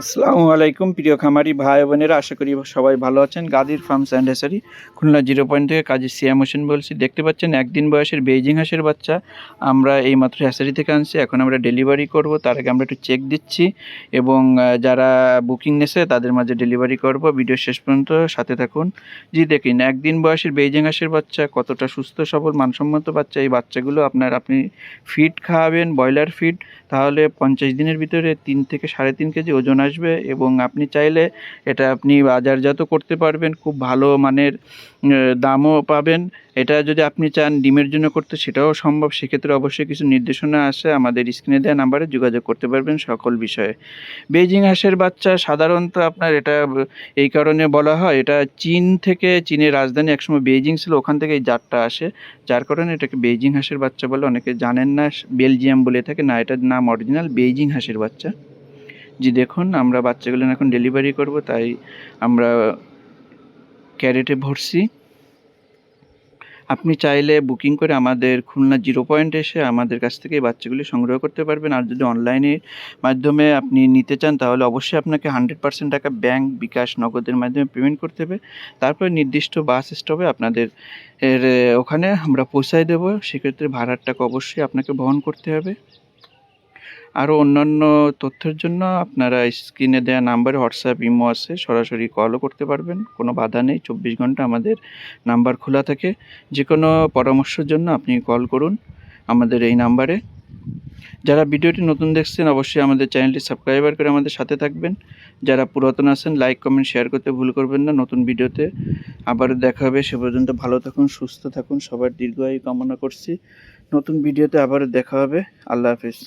আসসালামু আলাইকুম, প্রিয় খামারি ভাই বোনেরা, আশা করি সবাই ভালো আছেন। গাদির ফার্মস অ্যান্ড হেসারি, খুলনা জিরো পয়েন্ট থেকে কাজী সিয়াম হোসেন বলছি। দেখতে পাচ্ছেন, একদিন বয়সের বেইজিং হাঁসের বাচ্চা। আমরা এই মাত্র হ্যাসারি থেকে আনছি, এখন আমরা ডেলিভারি করব। তার আগে আমরা একটু চেক দিচ্ছি এবং যারা বুকিং নেছে তাদের মাঝে ডেলিভারি করব। ভিডিও শেষ পর্যন্ত সাথে থাকুন। জি, দেখুন, একদিন বয়সের বেইজিং হাঁসের বাচ্চা, কতটা সুস্থ, সবল, মানসম্মত বাচ্চা। এই বাচ্চাগুলো আপনার, আপনি ফিড খাওয়াবেন, ব্রয়লার ফিড তাহলে পঞ্চাশ দিনের ভিতরে তিন থেকে সাড়ে তিন কেজি ওজন আসবে এবং আপনি চাইলে এটা আপনি বাজারজাত করতে পারবেন, খুব ভালো মানের দামও পাবেন। এটা যদি আপনি চান ডিমের জন্য করতে সেটাও সম্ভব, সেক্ষেত্রে অবশ্যই কিছু নির্দেশনা আছে আমাদের স্ক্রিনে দেওয়া নাম্বারে যোগাযোগ করতে পারবেন সকল বিষয়ে। বেইজিং হাঁসের বাচ্চা সাধারণত আপনার এটা, এই কারণে বলা হয়, এটা চীন থেকে চীনের রাজধানী একসময় বেইজিং ছিল, ওখান থেকে এই জাতটা আসে। যার কারণে এটাকে বেইজিং হাঁসের বাচ্চা বলে অনেকে জানেন না, বেলজিয়াম বলে থাকে, না এটার নাম অরিজিনাল, বেইজিং হাঁসের বাচ্চা। জি, দেখুন, আমরা বাচ্চাগুলো এখন ডেলিভারি করব, তাই আমরা ক্যারেটে ভরছি। আপনি চাইলে বুকিং করে আমাদের খুলনা জিরো পয়েন্ট এসে আমাদের কাছ থেকে এই বাচ্চাগুলি সংগ্রহ করতে পারবেন। আর যদি অনলাইনের মাধ্যমে আপনি নিতে চান, তাহলে অবশ্যই আপনাকে হান্ড্রেড পার্সেন্ট টাকা ব্যাংক বিকাশ নগদের মাধ্যমে পেমেন্ট করতে হবে। তারপরে নির্দিষ্ট বাস স্টপে আপনাদের এর ওখানে আমরা পৌঁছায় দেবো। সেক্ষেত্রে ভাড়ার টাকা অবশ্যই আপনাকে বহন করতে হবে। আরও অন্যান্য তথ্যের জন্য আপনারা স্ক্রিনে দেওয়া নাম্বারে হোয়াটসঅ্যাপ, ইমো আছে, সরাসরি কলও করতে পারবেন। কোনো বাধা নেই, চব্বিশ ঘণ্টা আমাদের নাম্বার খোলা থাকে। যে কোনো পরামর্শের জন্য আপনি কল করুন আমাদের এই নাম্বারে। যারা ভিডিওটি নতুন দেখছেন, অবশ্যই আমাদের চ্যানেলটি সাবস্ক্রাইবার করে আমাদের সাথে থাকবেন। যারা পুরাতন আছেন লাইক কমেন্ট শেয়ার করতে ভুল করবেন না। নতুন ভিডিওতে আবারও দেখা হবে। সে পর্যন্ত ভালো থাকুন, সুস্থ থাকুন। সবার দীর্ঘায়ু কামনা করছি। নতুন ভিডিওতে আবারও দেখা হবে। আল্লাহ হাফিজ।